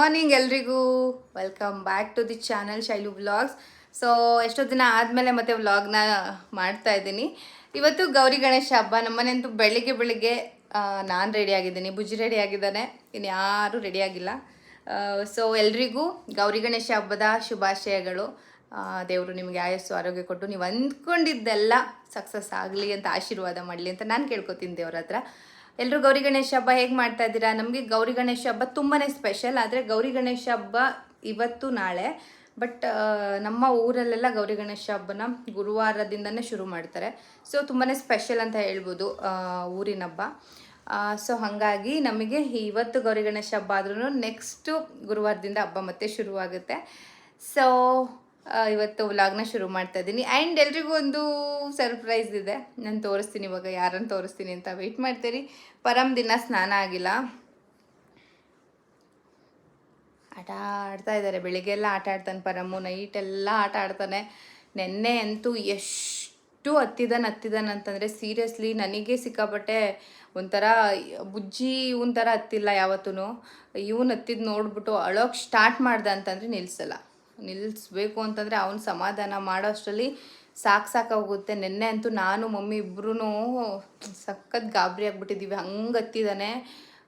Morning ಎಲ್ರಿಗೂ. Welcome back to the channel Shailu vlogs. So ಎಷ್ಟೋ ದಿನ ಆದಮೇಲೆ ಮತ್ತೆ ವ್ಲಾಗ್ನ ಮಾಡ್ತಾ ಇದ್ದೀನಿ. ಇವತ್ತು ಗೌರಿ ಗಣೇಶ ಹಬ್ಬ. ನಮ್ಮನೆಂತೂ ಬೆಳಿಗ್ಗೆ ಬೆಳಿಗ್ಗೆ ನಾನು ರೆಡಿ ಆಗಿದ್ದೀನಿ. ಬುಜ್ಜಿ ರೆಡಿ ಆಗಿದ್ದಾನೆ. ಇನ್ನು ಯಾರೂ ರೆಡಿ ಆಗಿಲ್ಲ. ಸೊ ಎಲ್ರಿಗೂ ಗೌರಿ ಗಣೇಶ ಹಬ್ಬದ ಶುಭಾಶಯಗಳು. ದೇವರು ನಿಮಗೆ ಆಯಸ್ಸು, ಆರೋಗ್ಯ ಕೊಟ್ಟು ನೀವು ಅಂದ್ಕೊಂಡಿದ್ದೆಲ್ಲ ಸಕ್ಸಸ್ ಆಗಲಿ ಅಂತ, ಆಶೀರ್ವಾದ ಮಾಡಲಿ ಅಂತ ನಾನು ಕೇಳ್ಕೊತೀನಿ ದೇವ್ರ ಹತ್ರ. ಎಲ್ಲರೂ ಗೌರಿ ಗಣೇಶ ಹಬ್ಬ ಹೇಗೆ ಮಾಡ್ತಾ ಇದ್ದೀರಾ? ನಮಗೆ ಗೌರಿ ಗಣೇಶ ಹಬ್ಬ ತುಂಬಾ ಸ್ಪೆಷಲ್, ಆದರೆ ಗೌರಿ ಗಣೇಶ ಹಬ್ಬ ಇವತ್ತು ನಾಳೆ. ಬಟ್ ನಮ್ಮ ಊರಲ್ಲೆಲ್ಲ ಗೌರಿ ಗಣೇಶ ಹಬ್ಬನ ಗುರುವಾರದಿಂದನೇ ಶುರು ಮಾಡ್ತಾರೆ. ಸೊ ತುಂಬಾ ಸ್ಪೆಷಲ್ ಅಂತ ಹೇಳ್ಬೋದು ಊರಿನ ಹಬ್ಬ. ಸೊ ಹಾಗಾಗಿ ನಮಗೆ ಇವತ್ತು ಗೌರಿ ಗಣೇಶ ಹಬ್ಬ ಆದ್ರೂ ನೆಕ್ಸ್ಟು ಗುರುವಾರದಿಂದ ಹಬ್ಬ ಮತ್ತೆ ಶುರುವಾಗುತ್ತೆ. ಸೊ ಇವತ್ತು ವ್ಲಾಗ್ನ ಶುರು ಮಾಡ್ತಾ ಇದ್ದೀನಿ ಆ್ಯಂಡ್ ಎಲ್ರಿಗೂ ಒಂದು ಸರ್ಪ್ರೈಸ್ ಇದೆ. ನಾನು ತೋರಿಸ್ತೀನಿ ಇವಾಗ, ಯಾರನ್ನು ತೋರಿಸ್ತೀನಿ ಅಂತ ವೆಯ್ಟ್ ಮಾಡ್ತೀರಿ. ಪರಮ್ ದಿನ ಸ್ನಾನ ಆಗಿಲ್ಲ. ಆಟ ಆಡ್ತಾ ಇದ್ದಾರೆ ಬೆಳಿಗ್ಗೆಲ್ಲ ಆಟ ಆಡ್ತಾನೆ ಪರಮು ನೈಟೆಲ್ಲ ಆಟ ಆಡ್ತಾನೆ. ನೆನ್ನೆ ಅಂತೂ ಎಷ್ಟು ಹತ್ತಿದಾನೆ ಹತ್ತಿದಾನೆ ಅಂತಂದರೆ ಸೀರಿಯಸ್ಲಿ ನನಗೆ ಸಿಕ್ಕಾಪಟ್ಟೆ ಒಂಥರ ಬುಜ್ಜಿ ಇವನ್ ಥರ ಹತ್ತಿಲ್ಲ ಯಾವತ್ತೂ ಇವನು ಹತ್ತಿದ್ದು ನೋಡ್ಬಿಟ್ಟು ಅಳೋಕೆ ಸ್ಟಾರ್ಟ್ ಮಾಡ್ದೆ ಅಂತಂದರೆ ನಿಲ್ಲಿಸಲ್ಲ ನಿಲ್ಲಿಸ್ಬೇಕು ಅಂತಂದರೆ ಅವ್ನು ಸಮಾಧಾನ ಮಾಡೋ ಅಷ್ಟರಲ್ಲಿ ಸಾಕು ಸಾಕಾಗುತ್ತೆ ನಿನ್ನೆ ಅಂತೂ ನಾನು, ಮಮ್ಮಿ ಇಬ್ಬರೂ ಸಖತ್ ಗಾಬರಿ ಆಗಿಬಿಟ್ಟಿದ್ದೀವಿ ಹಂಗೆ ಹತ್ತಿದ್ದಾನೆ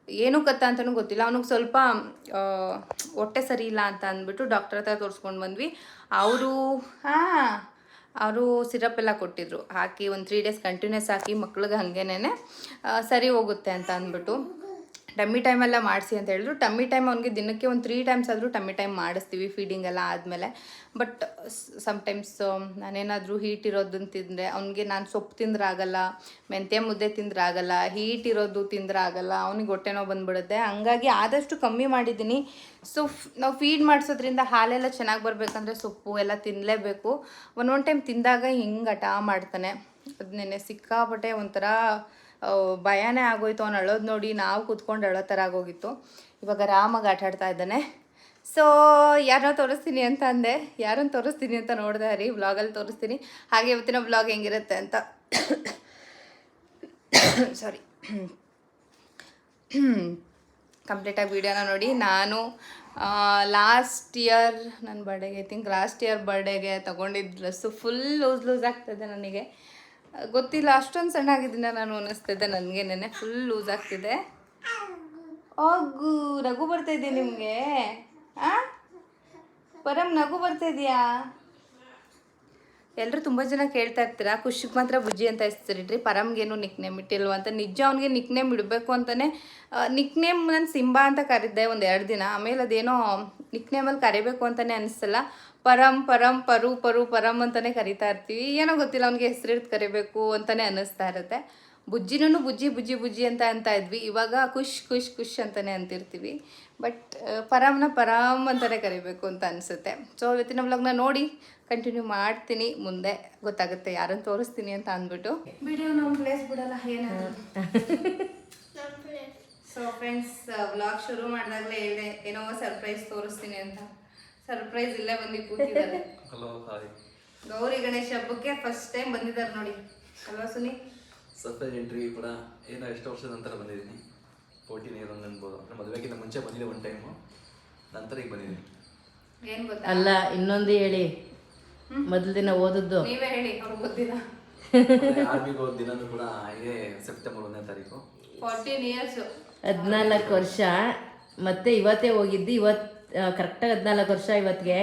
ಏನು ಕತ್ತ ಅಂತಲೂ ಗೊತ್ತಿಲ್ಲ. ಅವನಿಗೆ ಸ್ವಲ್ಪ ಹೊಟ್ಟೆ ಸರಿ ಇಲ್ಲ ಅಂತ ಅಂದ್ಬಿಟ್ಟು ಡಾಕ್ಟರ್ ಹತ್ರ ತೋರಿಸ್ಕೊಂಡು ಬಂದ್ವಿ. ಅವರು, ಹಾಂ, ಅವರು ಸಿರಪ್ ಎಲ್ಲ ಕೊಟ್ಟಿದ್ರು. ಹಾಕಿ ಒಂದು ತ್ರೀ ಡೇಸ್ ಕಂಟಿನ್ಯೂಸ್ ಹಾಕಿ ಮಕ್ಳಿಗೆ ಹಾಗೇನೆ ಸರಿ ಹೋಗುತ್ತೆ ಅಂತ ಅಂದ್ಬಿಟ್ಟು. ಟಮ್ಮಿ ಟೈಮೆಲ್ಲ ಮಾಡಿಸಿ ಅಂತ ಹೇಳಿದ್ರು. ಟಮ್ಮಿ ಟೈಮ್ ಅವ್ನಿಗೆ ದಿನಕ್ಕೆ ಒಂದು ತ್ರೀ ಟೈಮ್ಸ್ ಆದರೂ ಟಮ್ಮಿ ಟೈಮ್ ಮಾಡಿಸ್ತೀವಿ ಫೀಡಿಂಗ್ ಎಲ್ಲ ಆದಮೇಲೆ. ಬಟ್ ಸಮ್ಟೈಮ್ಸ್ ನಾನೇನಾದರೂ ಹೀಟ್ ಇರೋದನ್ನ ತಿಂದರೆ ಅವ್ನಿಗೆ ನಾನು ಸೊಪ್ಪು ತಿಂದ್ರೆ ಆಗಲ್ಲ, ಮೆಂತ್ಯ ಮುದ್ದೆ ತಿಂದ್ರೆ ಆಗಲ್ಲ ಹೀಟ್ ಇರೋದು ತಿಂದ್ರೆ ಆಗಲ್ಲ, ಅವ್ನಿಗೆ ಹೊಟ್ಟೆ ನೋವು ಬಂದ್ಬಿಡುತ್ತೆ. ಹಂಗಾಗಿ ಆದಷ್ಟು ಕಮ್ಮಿ ಮಾಡಿದ್ದೀನಿ. ಸೊ ನಾವು ಫೀಡ್ ಮಾಡಿಸೋದ್ರಿಂದ ಹಾಲೆಲ್ಲ ಚೆನ್ನಾಗಿ ಬರಬೇಕಂದ್ರೆ ಸೊಪ್ಪು ಎಲ್ಲ ತಿನ್ನಲೇಬೇಕು ಒಂದೊಂದು ಟೈಮ್ ತಿಂದಾಗ ಹಿಂಗೆ ಹಠ ಮಾಡ್ತಾನೆ. ಅದು ನೆನೆ ಸಿಕ್ಕಾಪಟ್ಟೆ ಒಂಥರ ಭಯನೇ ಆಗೋಯ್ತು ಅವ್ನು ಅಳೋದು ನೋಡಿ ನಾವು ಕುತ್ಕೊಂಡು ಅಳೋ ಥರ ಆಗೋಗಿತ್ತು. ಇವಾಗ ರಾಮಾಗಿ ಆಟ ಆಡ್ತಾ ಇದ್ದಾನೆ. ಸೊ ಯಾರನ್ನ ತೋರಿಸ್ತೀನಿ ಅಂತ ಅಂದೆ. ಯಾರನ್ನು ತೋರಿಸ್ತೀನಿ ಅಂತ ನೋಡಿದೆ ರೀ ವ್ಲಾಗಲ್ಲಿ ತೋರಿಸ್ತೀನಿ. ಹಾಗೆ ಇವತ್ತಿನ ವ್ಲಾಗ್ ಹೆಂಗಿರುತ್ತೆ ಅಂತ. ಸಾರಿ ಕಂಪ್ಲೀಟಾಗಿ ವೀಡಿಯೋನ ನೋಡಿ. ನಾನು ಲಾಸ್ಟ್ ಇಯರ್ ನನ್ನ ಬರ್ಡೇಗೆ ಐ ಥಿಂಕ್ ಲಾಸ್ಟ್ ಇಯರ್ ಬರ್ಡೇಗೆ ತೊಗೊಂಡಿದ್ದ ಡ್ರೆಸ್ಸು ಫುಲ್ ಲೂಸ್ ಲೂಸ್ ಆಗ್ತದೆ ನನಗೆ. ಗೊತ್ತಿಲ್ಲ, ಅಷ್ಟೊಂದು ಸಣ್ಣ ಆಗಿದ್ದೀನ ನಾನು ಅನ್ನಿಸ್ತಿದ್ದೆ ನನಗೆ ನೆನೆ ಫುಲ್ ಲೂಸ್ ಆಗ್ತಿದೆ. ಹೋಗು, ನಗು ಬರ್ತಾ ಇದೆಯಾ ನಿಮಗೆ. ಆ? ಪರಮ್ ನಗು ಬರ್ತಾ ಇದೆಯಾ? ಎಲ್ಲರೂ ತುಂಬ ಜನ ಕೇಳ್ತಾ ಇರ್ತೀರಾ ಖುಷಿಗೆ ಮಾತ್ರ ಬುಜ್ಜಿ ಅಂತ ಹೆಸರಿಟ್ರಿ ಪರಮ್ಗೇನು ನಿಕ್ ನೇಮ್ ಇಟ್ಟಿಲ್ವ ಅಂತ. ನಿಜ ಅವ್ನಿಗೆ ನಿಕ್ ನೇಮ್ ಇಡಬೇಕು ಅಂತಲೇ ನಿಕ್ ನೇಮ್ ನಾನು ಸಿಂಬಾ ಅಂತ ಕರಿದ್ದೆ ಒಂದು ಎರಡು ದಿನ. ಆಮೇಲೆ ಅದೇನೋ ನಿಕ್ ನೇಮಲ್ಲಿ ಕರಿಬೇಕು ಅಂತಲೇ ಅನಿಸ್ತಲ್ಲ ಪರಂ ಪರಂ ಪರು ಪರು ಪರಂ ಅಂತಲೇ ಕರಿತಾ ಇರ್ತೀವಿ. ಏನೋ ಗೊತ್ತಿಲ್ಲ ಅವ್ನಿಗೆ ಹೆಸರಿಟ್ಟು ಕರಿಬೇಕು ಅಂತಲೇ ಅನ್ನಿಸ್ತಾ ಇರುತ್ತೆ. ಬುಜ್ಜಿನೂ ಬುಜ್ಜಿ ಬುಜ್ಜಿ ಬುಜ್ಜಿ ಅಂತ ಅಂತ ಇದ್ವಿ. ಇವಾಗ ಖುಷ್ ಖುಷ್ ಖುಷ್ ಅಂತಲೇ ಅಂತಿರ್ತೀವಿ. ಬಟ್ ಪರಾಮ್ನ ಪರಾಮ್ ಅಂತಲೇ ಕರಿಬೇಕು ಅಂತ ಅನಿಸುತ್ತೆ. ಸೊ ಇವತ್ತಿನ ವ್ಲಾಗ್ನ ನೋಡಿ ಕಂಟಿನ್ಯೂ ಮಾಡ್ತೀನಿ. ಮುಂದೆ ಗೊತ್ತಾಗುತ್ತೆ ಯಾರನ್ನು ತೋರಿಸ್ತೀನಿ ಅಂತ ಅಂದ್ಬಿಟ್ಟು. ವಿಡಿಯೋ ನಮ್ಮ ಪ್ಲೇಸ್ ಬಿಡಲ್ಲ ಏನು ಸೊ ಫ್ರೆಂಡ್ಸ್ ವ್ಲಾಗ್ ಶುರು ಮಾಡಿದಾಗಲೇ ಹೇಳಿದೆ ಏನೋ ಸರ್ಪ್ರೈಸ್ ತೋರಿಸ್ತೀನಿ ಅಂತ. ಸರ್ಪ್ರೈಸ್ ಇಲ್ಲೇ ಬಂದು ಕೂತಿದ್ದಾರೆ. ಹಲೋ ಹಾಯ್ ಗೌರಿ ಗಣೇಶ ಹಬ್ಬಕ್ಕೆ ಫಸ್ಟ್ ಟೈಮ್ ಬಂದಿದ್ದಾರೆ ನೋಡಿ. ಅಲ್ವಾ ಸುನಿ. ಸರ್ಪ್ರೈಸ್ ಎಂಟ್ರಿ ಕೂಡ ಏನೋ ಎಷ್ಟು ವರ್ಷದ ನಂತರ ಬಂದಿದ್ದೀನಿ. ಫೋರ್ಟೀನ್ ಇಯರ್ ಒಂದು ಅನ್ಬೋದು. ಅಂದರೆ ಮದುವೆಗಿಂತ ಮುಂಚೆ ಬಂದಿದೆ ಒನ್ ಟೈಮು ನಂತರ ಈಗ ಬಂದಿದ್ದೀನಿ. ಏನು ಗೊತ್ತಾ? ಅಲ್ಲ ಇನ್ನೊಂದು ಹೇಳಿ. ಮೊದಲ ದಿನ ಓದದ್ದು. ನೀವೇ ಹೇಳಿ ಅವ್ರಿಗೆ ಗೊತ್ತಿಲ್ಲ ಆರ್ಮಿಗೆ ಹೋದ ದಿನ ಕೂಡ ಇದೇ ಸೆಪ್ಟೆಂಬರ್ ಒಂದನೇ ತಾರೀಕು. ಫಾರ್ಟೀನ್ ಇಯರ್ಸ್ ಹದಿನಾಲ್ಕು ವರ್ಷ ಮತ್ತೆ ಇವತ್ತೇ ಹೋಗಿದ್ದು ಇವತ್ತು ಕರೆಕ್ಟಾಗಿ ಹದಿನಾಲ್ಕು ವರ್ಷ ಇವತ್ತಿಗೆ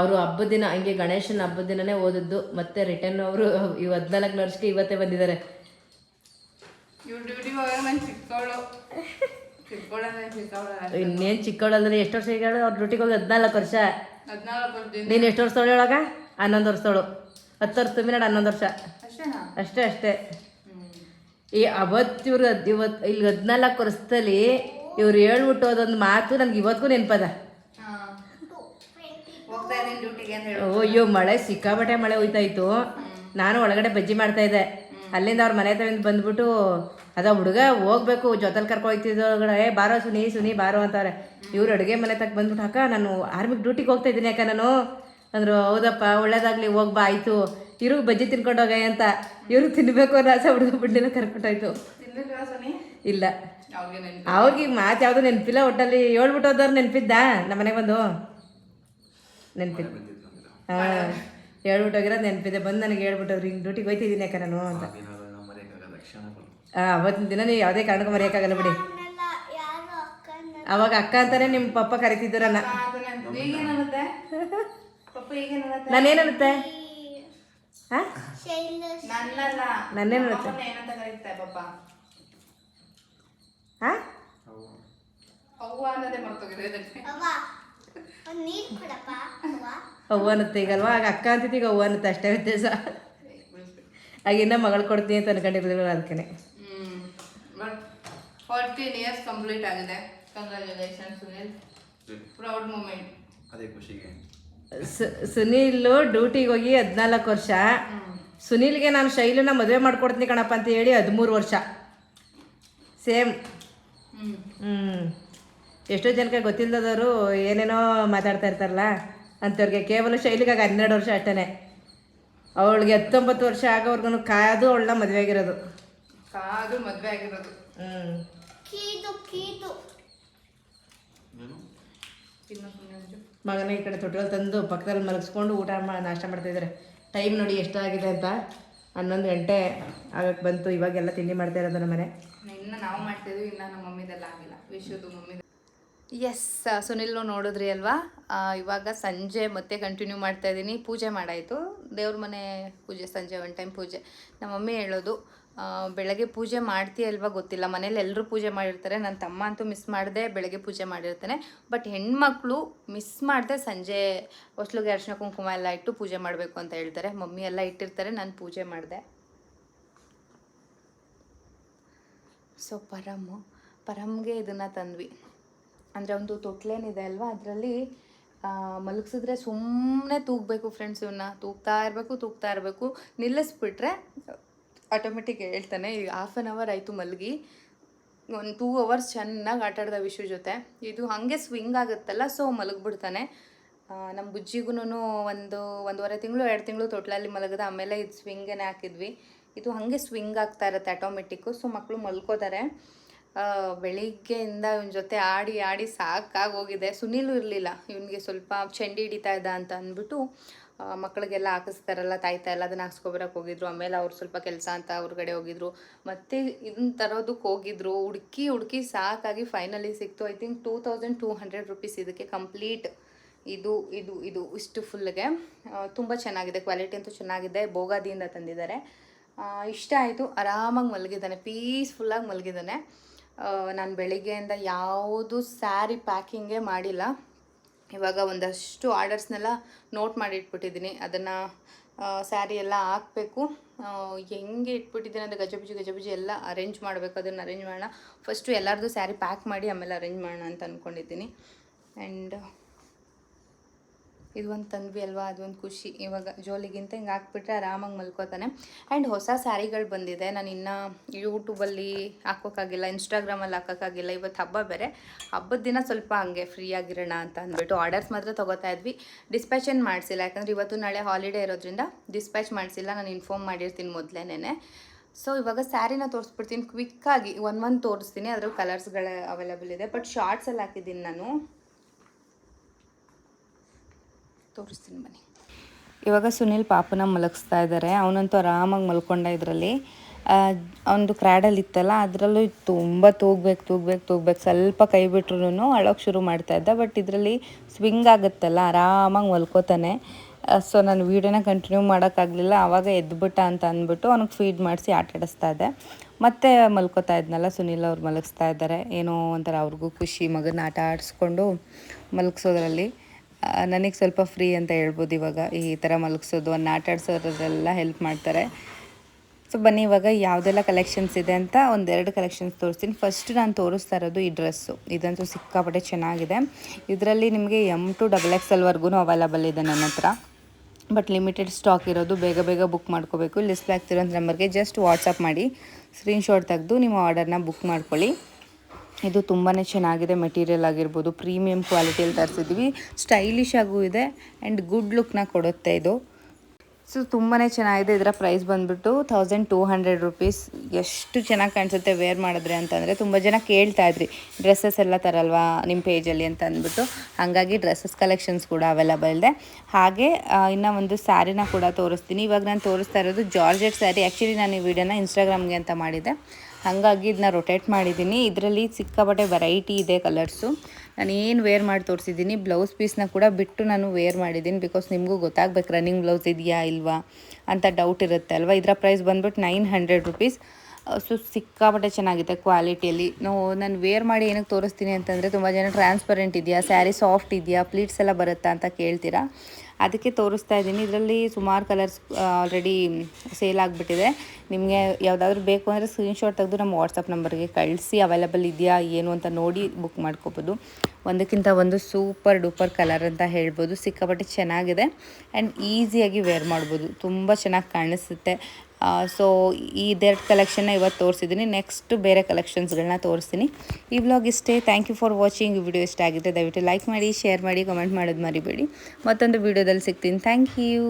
ಅವರು ಹಬ್ಬದ ದಿನ ಹಂಗೆ ಗಣೇಶನ ಹಬ್ಬದ ದಿನನೇ ಓದಿದ್ದು ಮತ್ತೆ ರಿಟರ್ನ್ ಅವರು ಇವ್ ಹದಿನಾಲ್ಕು ವರ್ಷಕ್ಕೆ ಇವತ್ತೇ ಬಂದಿದ್ದಾರೆ. ಇನ್ನೇನು ಚಿಕ್ಕವಳಂದ್ರೆ ಎಷ್ಟು ವರ್ಷ ಈಗ ಅವ್ರ ಡ್ಯೂಟಿಗೆ ಹೋಗಿ ಹದಿನಾಲ್ಕು ವರ್ಷ. ನೀನು ಎಷ್ಟು ವರ್ಷ ಒಳಗ? ಹನ್ನೊಂದು ವರ್ಷ ಹತ್ತು ವರ್ಷ ತುಂಬಿನಾಡು ಹನ್ನೊಂದು ವರ್ಷ. ಅಷ್ಟೇ ಅಷ್ಟೇ. ಈ ಅವತ್ತು ಇವ್ರು ಇವತ್ತು ಇಲ್ಲಿ ಹದಿನಾಲ್ಕು ವರ್ಷದಲ್ಲಿ ಇವ್ರು ಹೇಳ್ಬಿಟ್ಟು ಅದೊಂದು ಮಾತು ನನಗೆ ಇವತ್ತಿಗೂ ನೆನಪದ. ಅಯ್ಯೋ, ಮಳೆ ಸಿಕ್ಕಾಪಟ್ಟೆ ಮಳೆ ಹೋಯ್ತಾ ಇತ್ತು ನಾನು ಒಳಗಡೆ ಬಜ್ಜಿ ಮಾಡ್ತಾ ಇದ್ದೆ. ಅಲ್ಲಿಂದ ಅವ್ರ ಮನೆ ತಗೊಂಡು ಬಂದ್ಬಿಟ್ಟು ಅದ ಹುಡುಗ ಹೋಗ್ಬೇಕು, ಜೊತೆಲಿ ಕರ್ಕೊ ಹೋಗ್ತಿದ್ದೊಳಗಡೆ, ಏ, ಬಾರೋ ಸುನಿ ಸುನಿ, ಬಾರೋ ಅಂತಾರೆ. ಇವ್ರು ಅಡುಗೆ ಮನೆ ತಕ್ಕ ಬಂದ್ಬಿಟ್ಟು, ಅಕ್ಕ, ನಾನು ಆರ್ಮಿಗೆ ಡ್ಯೂಟಿಗೆ ಹೋಗ್ತಾ ಇದ್ದೀನಿ, ಅಕ್ಕ, ನಾನು. ಅಂದರು, ಹೌದಪ್ಪ, ಒಳ್ಳೇದಾಗ್ಲಿ ಹೋಗ್ಬಾ ಆಯಿತು. ಇರು ಬಜ್ಜಿ ತಿನ್ಕೊಂಡೋಗ ಹೋಗ ಅಂತ. ಇವ್ರು ತಿನ್ಬೇಕು ಅನ್ನೋ ಆಸೆ ಹುಡುಗ ಬಿಡ್ಲಿನ ಸೊನಿ? ಇಲ್ಲ. ಅವ್ರಿಗೆ ಮಾತು ಯಾವುದು ನೆನಪಿಲ್ಲ ಒಟ್ಟಲ್ಲಿ ಹೇಳ್ಬಿಟ್ಟು ಹೋದವ್ರು ನೆನಪಿದ್ದ? ನಮ್ಮ ಮನೆಗೆ ಬಂದು? ನೆನಪಿದ್ದು ಹಾಂ ಹೇಳ್ಬಿಟ್ಟು ಹೋಗಿರೋದು ನೆನಪಿದೆ. ಬಂದು ನನಗೆ ಹೇಳ್ಬಿಟ್ಟವ್ರು ಹಿಂಗೆ ಡ್ಯೂಟಿಗೆ ಹೋಯ್ತಿದ್ದೀನಿ ಯಾಕೆ ನಾನು ಅಂತ. ಹಾಂ ಅವತ್ತಿನ ದಿನ ನೀವು ಯಾವುದೇ ಕಾರಣಕ್ಕೂ ಮರೆಯೋಕ್ಕಾಗಲ್ಲ ಬಿಡಿ. ಅವಾಗ ಅಕ್ಕ ಅಂತಾನೆ ನಿಮ್ಮ ಪಪ್ಪ ಕರಿತಿದ್ದರನ್ನ ನಾನೇನನ್ನುತ್ತೆ ನನ್ನೇನನ್ನುತ್ತೆ ಪಪ್ಪನ ಏನಂತ ಕರೀತಾರೆ ಪಪ್ಪ ಹಾಂ ಅವು ಅವ್ವ ಅನ್ನೋದೇ ಮರ್ತೋಗಿದೆ ಅವ್ವ. ಅನ್ನತ್ತೆ ಈಗಲ್ವಾ? ಆಗ ಅಕ್ಕ ಅಂತಿತ್ತು ಈಗ ಅವ್ವ ಅನ್ನತ್ತೆ. ಅಷ್ಟೇ ವ್ಯತ್ಯಾಸ. ಆಗ ಇನ್ನ ಮಗಳು ಕೊಡ್ತೀನಿ ಅಂತ ಅನ್ಕೊಂಡಿರ್ಲಿಲ್ಲ ಅದಕ್ಕೆ ಫೋರ್ಟೀನ್ ಇಯರ್ಸ್ ಕಂಪ್ಲೀಟ್ ಆಗಿದೆ. ಕಂಗ್ರ್ಯಾಚುಲೇಷನ್ ಸುನಿಲ್ ಪ್ರೌಡ್ ಮೂಮೆಂಟ್ ಅದೇ ಖುಷಿಗೆ. ಸುನೀಲು ಡ್ಯೂಟಿಗೆ ಹೋಗಿ ಹದಿನಾಲ್ಕು ವರ್ಷ. ಸುನೀಲ್ಗೆ ನಾನು ಶೈಲಿನ ಮದುವೆ ಮಾಡ್ಕೊಡ್ತೀನಿ ಕಣಪ್ಪ ಅಂತ ಹೇಳಿ ಹದಿಮೂರು ವರ್ಷ. ಸೇಮ್. ಹ್ಮ್. ಹ್ಞೂ ಎಷ್ಟೋ ಜನಕ್ಕೆ ಗೊತ್ತಿಲ್ಲದವರು ಏನೇನೋ ಮಾತಾಡ್ತಾ ಇರ್ತಾರಲ್ಲ ಅಂಥವ್ರಿಗೆ ಕೇವಲ ಶೈಲಿಗೆ ಹನ್ನೆರಡು ವರ್ಷ ಅಷ್ಟೇ ಅವಳಿಗೆ ಹತ್ತೊಂಬತ್ತು ವರ್ಷ ಆಗೋವ್ರಿಗೂ ಕಾದು ಅವಳನ್ನ ಮದುವೆ ಆಗಿರೋದು ಕಾದು ಮದುವೆ ಆಗಿರೋದು ಹ್ಞೂ ಮಗನ ಈ ಕಡೆ ತೊಟ್ಟಿಗಳು ತಂದು ಪಕ್ಕದಲ್ಲಿ ಮಲಗಿಸ್ಕೊಂಡು ಊಟ ಮಾ ನಾಷ್ಟ ಮಾಡ್ತಾಯಿದ್ದಾರೆ ಟೈಮ್ ನೋಡಿ ಎಷ್ಟಾಗಿದೆ ಅಂತ ಹನ್ನೊಂದು ಗಂಟೆ ಆಗಕ್ಕೆ ಬಂತು. ಇವಾಗೆಲ್ಲ ತಿಂಡಿ ಮಾಡ್ತಾ ಇರೋದು ನಮ್ಮ ಮನೆ. ಇನ್ನು ನಾವು ಮಾಡ್ತಿದ್ವಿ ಇನ್ನು ನಮ್ಮ ಮಮ್ಮಿದೆಲ್ಲ ಆಗಿಲ್ಲ. ವಿಶುದು ಮಮ್ಮಿ ಎಸ್ ಸುನಿಲ್ ನೋಡಿದ್ರಿ ಅಲ್ವಾ? ಇವಾಗ ಸಂಜೆ ಮತ್ತೆ ಕಂಟಿನ್ಯೂ ಮಾಡ್ತಾ ಇದ್ದೀನಿ. ಪೂಜೆ ಮಾಡಾಯಿತು. ದೇವ್ರ ಮನೆ ಪೂಜೆ ಸಂಜೆ ಒನ್ ಟೈಮ್ ಪೂಜೆ. ನಮ್ಮ ಮಮ್ಮಿ ಹೇಳೋದು ಬೆಳಗ್ಗೆ ಪೂಜೆ ಮಾಡ್ತೀಯಲ್ವಾ ಗೊತ್ತಿಲ್ಲ. ಮನೇಲಿ ಎಲ್ಲರೂ ಪೂಜೆ ಮಾಡಿರ್ತಾರೆ. ನನ್ನ ತಮ್ಮ ಅಂತೂ ಮಿಸ್ ಮಾಡಿದೆ, ಬೆಳಗ್ಗೆ ಪೂಜೆ ಮಾಡಿರ್ತಾನೆ. ಬಟ್ ಹೆಣ್ಮಕ್ಳು ಮಿಸ್ ಮಾಡದೆ ಸಂಜೆ ಹೊಸ್ಲಿಗೆ ಅರ್ಶಿನ ಕುಂಕುಮ ಎಲ್ಲ ಇಟ್ಟು ಪೂಜೆ ಮಾಡಬೇಕು ಅಂತ ಹೇಳ್ತಾರೆ. ಮಮ್ಮಿ ಎಲ್ಲ ಇಟ್ಟಿರ್ತಾರೆ, ನಾನು ಪೂಜೆ ಮಾಡಿದೆ. ಸೊ ಪರಮು, ಪರಮ್ಗೆ ಇದನ್ನು ತಂದ್ವಿ. ಅಂದರೆ ಒಂದು ತೊಟ್ಲೇನಿದೆ ಅಲ್ವಾ? ಅದರಲ್ಲಿ ಮಲಗಿಸಿದ್ರೆ ಸುಮ್ಮನೆ ತೂಗಬೇಕು ಫ್ರೆಂಡ್ಸ್ ಇವನ್ನ ತೂಗ್ತಾ ಇರಬೇಕು ತೂಗ್ತಾ ಇರಬೇಕು. ನಿಲ್ಲಿಸ್ಬಿಟ್ರೆ ಆಟೋಮೆಟಿಕ್ ಹೇಳ್ತಾನೆ ಈಗ ಹಾಫ್ ಆನ್ ಅವರ್ ಆಯಿತು ಮಲಗಿ. ಒಂದು ಟೂ ಅವರ್ಸ್ ಚೆನ್ನಾಗಿ ಆಟಾಡ್ದ ವಿಶು ಜೊತೆ. ಇದು ಹಾಗೆ ಸ್ವಿಂಗ್ ಆಗುತ್ತಲ್ಲ ಸೊ ಮಲಗಿಬಿಡ್ತಾನೆ. ನಮ್ಮ ಬುಜ್ಜಿಗೂ ಒಂದು ಒಂದೂವರೆ ತಿಂಗಳು, ಎರಡು ತಿಂಗಳು ತೊಟ್ಲಲ್ಲಿ ಮಲಗದ, ಆಮೇಲೆ ಇದು ಸ್ವಿಂಗೇನೆ ಹಾಕಿದ್ವಿ. ಇದು ಹಾಗೆ ಸ್ವಿಂಗ್ ಆಗ್ತಾ ಇರುತ್ತೆ ಆಟೋಮೆಟಿಕ್ಕು ಸೊ ಮಕ್ಕಳು ಮಲ್ಕೋತಾರೆ. ಬೆಳಿಗ್ಗೆಯಿಂದ ಇವನ ಜೊತೆ ಆಡಿ ಆಡಿ ಸಾಕಾಗಿ ಹೋಗಿದೆ. ಸುನೀಲು ಇರಲಿಲ್ಲ, ಇವನಿಗೆ ಸ್ವಲ್ಪ ಚೆಂಡಿ ಹಿಡಿತಾ ಇದ್ದ ಅಂತ ಅಂದ್ಬಿಟ್ಟು ಮಕ್ಕಳಿಗೆಲ್ಲ ಹಾಕಿಸ್ತಾರಲ್ಲ, ತಾಯ್ತ ಎಲ್ಲ ಅದನ್ನ ಹಾಕ್ಸ್ಕೊಬರಕ್ಕೆ ಹೋಗಿದ್ರು. ಆಮೇಲೆ ಅವ್ರು ಸ್ವಲ್ಪ ಕೆಲಸ ಅಂತ ಹೊರಗಡೆ ಹೋಗಿದ್ರು. ಮತ್ತೆ ಇದನ್ನ ತರೋದಕ್ಕೆ ಹೋಗಿದ್ರು. ಹುಡುಕಿ ಹುಡುಕಿ ಸಾಕಾಗಿ ಫೈನಲಿ ಸಿಕ್ತು. I think two thousand two hundred rupees ಇದಕ್ಕೆ ಕಂಪ್ಲೀಟ್ ಇದು ಇದು ಇದು ಇಷ್ಟು ಫುಲ್ಗೆ ತುಂಬ ಚೆನ್ನಾಗಿದೆ. ಕ್ವಾಲಿಟಿ ಅಂತೂ ಚೆನ್ನಾಗಿದೆ. ಬೋಗಾದಿಯಿಂದ ತಂದಿದ್ದಾರೆ. ಇಷ್ಟ ಆಯಿತು. ಆರಾಮಾಗಿ ಮಲಗಿದ್ದಾನೆ. ಪೀಸ್ಫುಲ್ಲಾಗಿ ಮಲಗಿದ್ದಾನೆ. ನಾನು ಬೆಳಿಗ್ಗೆಯಿಂದ ಯಾವುದು ಸ್ಯಾರಿ ಪ್ಯಾಕಿಂಗೇ ಮಾಡಿಲ್ಲ. ಇವಾಗ ಒಂದಷ್ಟು ಆರ್ಡರ್ಸ್ನೆಲ್ಲ ನೋಟ್ ಮಾಡಿ ಇಟ್ಬಿಟ್ಟಿದ್ದೀನಿ ಅದನ್ನು ಸ್ಯಾರಿ ಎಲ್ಲ ಹಾಕಬೇಕು. ಹೆಂಗೆ ಇಟ್ಬಿಟ್ಟಿದ್ದೀನಿ ಅಂದರೆ ಗಜಬುಜಿ ಗಜಬುಜಿ ಎಲ್ಲ ಅರೇಂಜ್ ಮಾಡಬೇಕು. ಅದನ್ನು ಅರೇಂಜ್ ಮಾಡೋಣ. ಫಸ್ಟು ಎಲ್ಲರದು ಸ್ಯಾರಿ ಪ್ಯಾಕ್ ಮಾಡಿ ಆಮೇಲೆ ಅರೇಂಜ್ ಮಾಡೋಣ ಅಂತ ಅಂದ್ಕೊಂಡಿದ್ದೀನಿ ಆ್ಯಂಡ್ ಇದು ಒಂದು ತಂದ್ವಿ ಅಲ್ವಾ ಅದೊಂದು ಖುಷಿ. ಇವಾಗ ಜೋಲಿಗಿಂತ ಹಿಂಗೆ ಹಾಕ್ಬಿಟ್ರೆ ಆರಾಮಾಗಿ ಮಲ್ಕೋತಾನೆ. ಆ್ಯಂಡ್ ಹೊಸ ಸ್ಯಾರಿಗಳು ಬಂದಿದೆ. ನಾನು ಇನ್ನೂ ಯೂಟ್ಯೂಬಲ್ಲಿ ಹಾಕೋಕ್ಕಾಗಿಲ್ಲ ಇನ್ಸ್ಟಾಗ್ರಾಮಲ್ಲಿ ಹಾಕೋಕ್ಕಾಗಿಲ್ಲ ಇವತ್ತು ಹಬ್ಬ ಬೇರೆ. ಹಬ್ಬದ ದಿನ ಸ್ವಲ್ಪ ಹಂಗೆ ಫ್ರೀ ಆಗಿರೋಣ ಅಂತ ಅಂದ್ಬಿಟ್ಟು ಆರ್ಡರ್ಸ್ ಮಾತ್ರ ತೊಗೋತಾ ಇದ್ವಿ. ಡಿಸ್ಪ್ಯಾಚ್ ಏನು ಮಾಡಿಸಿಲ್ಲ. ಯಾಕಂದರೆ ಇವತ್ತು ನಾಳೆ ಹಾಲಿಡೇ ಇರೋದ್ರಿಂದ ಡಿಸ್ಪ್ಯಾಚ್ ಮಾಡಿಸಿಲ್ಲ. ನಾನು ಇನ್ಫಾರ್ಮ್ ಮಾಡಿರ್ತೀನಿ ಮೊದಲೇನೆ ಸೊ ಇವಾಗ ಸ್ಯಾರಿನ ತೋರಿಸ್ಬಿಡ್ತೀನಿ. ಕ್ವಿಕ್ಕಾಗಿ ಒನ್ ಮಂತ್ ತೋರಿಸ್ತೀನಿ. ಅದರ ಕಲರ್ಸ್ಗಳೇ ಅವೈಲೇಬಲ್ ಇದೆ. ಬಟ್ ಶಾರ್ಟ್ಸಲ್ಲಿ ಹಾಕಿದ್ದೀನಿ ನಾನು. ತೋರಿಸ್ತೀನಿ ಬನ್ನಿ. ಇವಾಗ ಸುನಿಲ್ ಪಾಪನ ಮಲಗಿಸ್ತಾ ಇದ್ದಾರೆ. ಅವನಂತೂ ಆರಾಮಾಗಿ ಮಲ್ಕೊಂಡ ಇದರಲ್ಲಿ. ಅವನದು ಕ್ರ್ಯಾಡಲ್ ಇತ್ತಲ್ಲ, ಅದರಲ್ಲೂ ತುಂಬ ತೂಗ್ಬೇಕು ತೂಗ್ಬೇಕು ತೂಗ್ಬೇಕು. ಸ್ವಲ್ಪ ಕೈ ಬಿಟ್ರು ಅಳೋಕೆ ಶುರು ಮಾಡ್ತಾ ಇದ್ದ. ಬಟ್ ಇದರಲ್ಲಿ ಸ್ವಿಂಗ್ ಆಗುತ್ತಲ್ಲ, ಆರಾಮಾಗಿ ಮಲ್ಕೋತಾನೆ. ಸೊ ನಾನು ವೀಡಿಯೋನ ಕಂಟಿನ್ಯೂ ಮಾಡೋಕ್ಕಾಗಲಿಲ್ಲ. ಆವಾಗ ಎದ್ಬಿಟ್ಟ ಅಂತ ಅಂದ್ಬಿಟ್ಟು ಅವ್ನಿಗೆ ಫೀಡ್ ಮಾಡಿಸಿ ಆಟ ಆಡಿಸ್ತಾ ಇದ್ದೆ. ಮತ್ತೆ ಮಲ್ಕೋತಾ ಇದ್ನಲ್ಲ, ಸುನಿಲ್ ಅವ್ರು ಮಲಗಿಸ್ತಾ ಇದ್ದಾರೆ. ಏನೋ ಒಂಥರ ಅವ್ರಿಗೂ ಖುಷಿ, ಮಗನ ಆಟ ಆಡಿಸ್ಕೊಂಡು ಮಲಗಿಸೋದ್ರಲ್ಲಿ. ನನಗೆ ಸ್ವಲ್ಪ ಫ್ರೀ ಅಂತ ಹೇಳ್ಬೋದು ಇವಾಗ. ಈ ಥರ ಮಲಗಿಸೋದು ಅನ್ನ ಆಟ ಹೆಲ್ಪ್ ಮಾಡ್ತಾರೆ. ಸೊ ಬನ್ನಿ, ಇವಾಗ ಯಾವುದೆಲ್ಲ ಕಲೆಕ್ಷನ್ಸ್ ಇದೆ ಅಂತ ಒಂದೆರಡು ಕಲೆಕ್ಷನ್ಸ್ ತೋರಿಸ್ತೀನಿ. ಫಸ್ಟ್ ನಾನು ತೋರಿಸ್ತಾ ಇರೋದು ಈ ಡ್ರೆಸ್ಸು ಇದಂತೂ ಸಿಕ್ಕಾಪಟ್ಟೆ ಚೆನ್ನಾಗಿದೆ. ಇದರಲ್ಲಿ ನಿಮಗೆ ಎಂ ಟು ಡಬಲ್ ಎಕ್ಸ್ ಎಲ್ವರೆಗೂ ಅವೈಲಬಲ್ ಇದೆ ನನ್ನ ಹತ್ರ. ಬಟ್ ಲಿಮಿಟೆಡ್ ಸ್ಟಾಕ್ ಇರೋದು, ಬೇಗ ಬೇಗ ಬುಕ್ ಮಾಡ್ಕೋಬೇಕು. ಲಿಸ್ಟ್ ಆಗ್ತಿರೋ ನಂಬರ್ಗೆ ಜಸ್ಟ್ ವಾಟ್ಸಪ್ ಮಾಡಿ. ಸ್ಕ್ರೀನ್ಶಾಟ್ ತೆಗೆದು ನಿಮ್ಮ ಆರ್ಡರ್ನ ಬುಕ್ ಮಾಡ್ಕೊಳ್ಳಿ. ಇದು ತುಂಬಾ ಚೆನ್ನಾಗಿದೆ ಮೆಟೀರಿಯಲ್ ಆಗಿರ್ಬೋದು, ಪ್ರೀಮಿಯಂ ಕ್ವಾಲಿಟಿಯಲ್ಲಿ ತರಿಸಿದ್ವಿ ಸ್ಟೈಲಿಶ್ ಆಗೂ ಇದೆ ಆ್ಯಂಡ್ ಗುಡ್ ಲುಕ್ನ ಕೊಡುತ್ತೆ ಇದು. ಸೊ ತುಂಬಾ ಚೆನ್ನಾಗಿದೆ ಇದರ ಪ್ರೈಸ್ ಬಂದುಬಿಟ್ಟು ತೌಸಂಡ್ ಟೂ ಹಂಡ್ರೆಡ್ ರುಪೀಸ್ ಎಷ್ಟು ಚೆನ್ನಾಗಿ ಕಾಣಿಸುತ್ತೆ ವೇರ್ ಮಾಡಿದ್ರೆ ಅಂತಂದರೆ ತುಂಬ ಜನ ಕೇಳ್ತಾ ಇದ್ರಿ ಡ್ರೆಸ್ಸಸ್ ಎಲ್ಲ ತರಲ್ವಾ ನಿಮ್ಮ ಪೇಜಲ್ಲಿ ಅಂತ ಅಂದ್ಬಿಟ್ಟು. ಹಾಗಾಗಿ ಡ್ರೆಸ್ಸಸ್ ಕಲೆಕ್ಷನ್ಸ್ ಕೂಡ ಅವೈಲಬಲ್ ಇದೆ. ಹಾಗೆ ಇನ್ನು ಒಂದು ಸ್ಯಾರಿನ ಕೂಡ ತೋರಿಸ್ತೀನಿ. ಇವಾಗ ನಾನು ತೋರಿಸ್ತಾ ಇರೋದು ಜಾರ್ಜೆಟ್ ಸ್ಯಾರಿ ಆ್ಯಕ್ಚುಲಿ ನಾನು ಈ ವಿಡಿಯೋನ ಇನ್ಸ್ಟಾಗ್ರಾಮ್ಗೆ ಅಂತ ಮಾಡಿದ್ದೆ. ಹಾಗಾಗಿ ಇದನ್ನ ರೊಟೇಟ್ ಮಾಡಿದ್ದೀನಿ. ಇದರಲ್ಲಿ ಸಿಕ್ಕಾಪಟ್ಟೆ ವೆರೈಟಿ ಇದೆ ಕಲರ್ಸು ನಾನು ಏನು ವೇರ್ ಮಾಡಿ ತೋರಿಸಿದ್ದೀನಿ ಬ್ಲೌಸ್ ಪೀಸ್ನ ಕೂಡ ಬಿಟ್ಟು ನಾನು ವೇರ್ ಮಾಡಿದ್ದೀನಿ ಬಿಕಾಸ್ ನಿಮಗೂ ಗೊತ್ತಾಗ್ಬೇಕು ರನ್ನಿಂಗ್ ಬ್ಲೌಸ್ ಇದೆಯಾ ಇಲ್ವಾ ಅಂತ ಡೌಟ್ ಇರುತ್ತೆ ಅಲ್ವಾ? ಇದರ ಪ್ರೈಸ್ ಬಂದ್ಬಿಟ್ಟು ನೈನ್ ಹಂಡ್ರೆಡ್ ರುಪೀಸ್ ಸೊ ಸಿಕ್ಕಾಪಟ್ಟೆ ಚೆನ್ನಾಗಿದೆ ಕ್ವಾಲಿಟಿಯಲ್ಲಿ ನಾವು ನಾನು ವೇರ್ ಮಾಡಿ ಏನಕ್ಕೆ ತೋರಿಸ್ತೀನಿ ಅಂತಂದರೆ ತುಂಬ ಜನ ಟ್ರಾನ್ಸ್ಪರೆಂಟ್ ಇದೆಯಾ ಸ್ಯಾರಿ ಸಾಫ್ಟ್ ಇದೆಯಾ ಪ್ಲೀಟ್ಸ್ ಎಲ್ಲ ಬರುತ್ತಾ ಅಂತ ಕೇಳ್ತೀರಾ? ಅದಕ್ಕೆ ತೋರಿಸ್ತಾ ಇದ್ದೀನಿ. ಇದರಲ್ಲಿ ಸುಮಾರು ಕಲರ್ಸ್ ಆಲ್ರೆಡಿ ಸೇಲ್ ಆಗಿಬಿಟ್ಟಿದೆ. ನಿಮಗೆ ಯಾವುದಾದ್ರೂ ಬೇಕು ಅಂದರೆ ಸ್ಕ್ರೀನ್ಶಾಟ್ ತೆಗೆದು ನಮ್ಮ ವಾಟ್ಸಪ್ ನಂಬರ್ಗೆ ಕಳಿಸಿ. ಅವೈಲೇಬಲ್ ಇದೆಯಾ, ಏನು ಅಂತ ನೋಡಿ ಬುಕ್ ಮಾಡ್ಕೋಬೋದು. ಒಂದಕ್ಕಿಂತ ಒಂದು ಸೂಪರ್ ಡೂಪರ್ ಕಲರ್ ಅಂತ ಹೇಳ್ಬೋದು. ಸಿಕ್ಕಾಪಟ್ಟೆ ಚೆನ್ನಾಗಿದೆ. ಆ್ಯಂಡ್ ಈಸಿಯಾಗಿ ವೇರ್ ಮಾಡ್ಬೋದು. ತುಂಬ ಚೆನ್ನಾಗಿ ಕಾಣಿಸುತ್ತೆ. ಸೊ ಇದೆರಡು ಕಲೆಕ್ಷನ್ನ ಇವತ್ತು ತೋರಿಸಿದ್ದೀನಿ ನೆಕ್ಸ್ಟ್ ಬೇರೆ ಕಲೆಕ್ಷನ್ಸ್ಗಳನ್ನ ತೋರಿಸ್ತೀನಿ ಈ ವ್ಲಾಗ್ ಇಷ್ಟೇ. ಥ್ಯಾಂಕ್ ಯು ಫಾರ್ ವಾಚಿಂಗ್ ಈ ವಿಡಿಯೋ ಇಷ್ಟ ಆಗಿದೆ ದಯವಿಟ್ಟು ಲೈಕ್ ಮಾಡಿ ಶೇರ್ ಮಾಡಿ ಕಮೆಂಟ್ ಮಾಡೋದು ಮರಿಬೇಡಿ. ಮತ್ತೊಂದು ವಿಡಿಯೋದಲ್ಲಿ ಸಿಗ್ತೀನಿ. Thank you